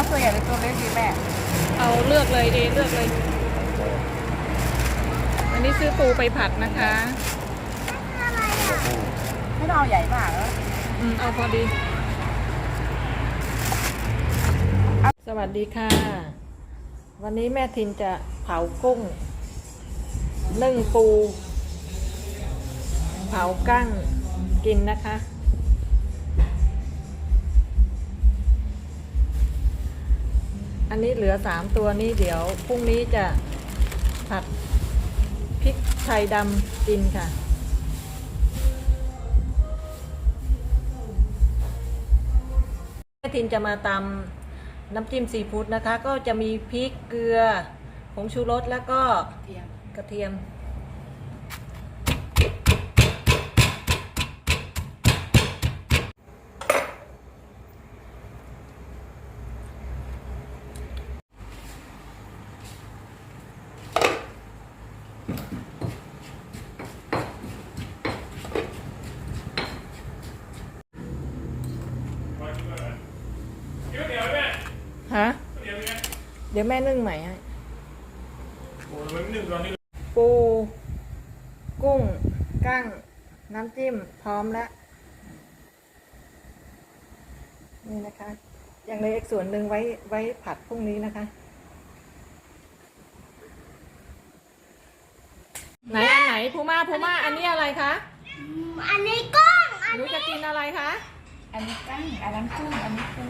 เอาตัวใหญ่หรือตัวเล็กดีแม่เอาเลือกเลยเอเลือกเลย อันนี้ซื้อปูไปผัดนะคะไม่ต้องเอาใหญ่มากแล้วอืมเอาพอดี สวัสดีค่ะ วันนี้แม่ทินจะเผากุ้งนึ่งปู เผากั้งกินนะคะ อันนี้เหลือสามตัวนี้เดี๋ยวพรุ่งนี้จะผัดพริกไทยดำกินค่ะ แม่ทินจะมาตำน้ำจิ้มซีฟู้ดนะคะ ก็จะมีพริกเกลือผงชูรสแล้วก็กระเทียม เดี๋ยวเดี๋ยวแม่ ฮะเดี๋ยวไงเดี๋ยวแม่นึ่งใหม่ให้โอ้ยมันหนึ่งตอนนี้ปู กุ้ง กั้ง น้ำจิ้ม พร้อมแล้ว นี่นะคะยังเหลยอีกส่วนหนึ่งไว้ไว้ผัดพรุ่งนี้นะคะ ไหน อันไหนพูม่าพูม่าอันนี้อะไรคะอันนี้กุ้งอันหนูจะกินอะไรคะอันนี้กั้งอันนั้นกุ้งอันนี้ปู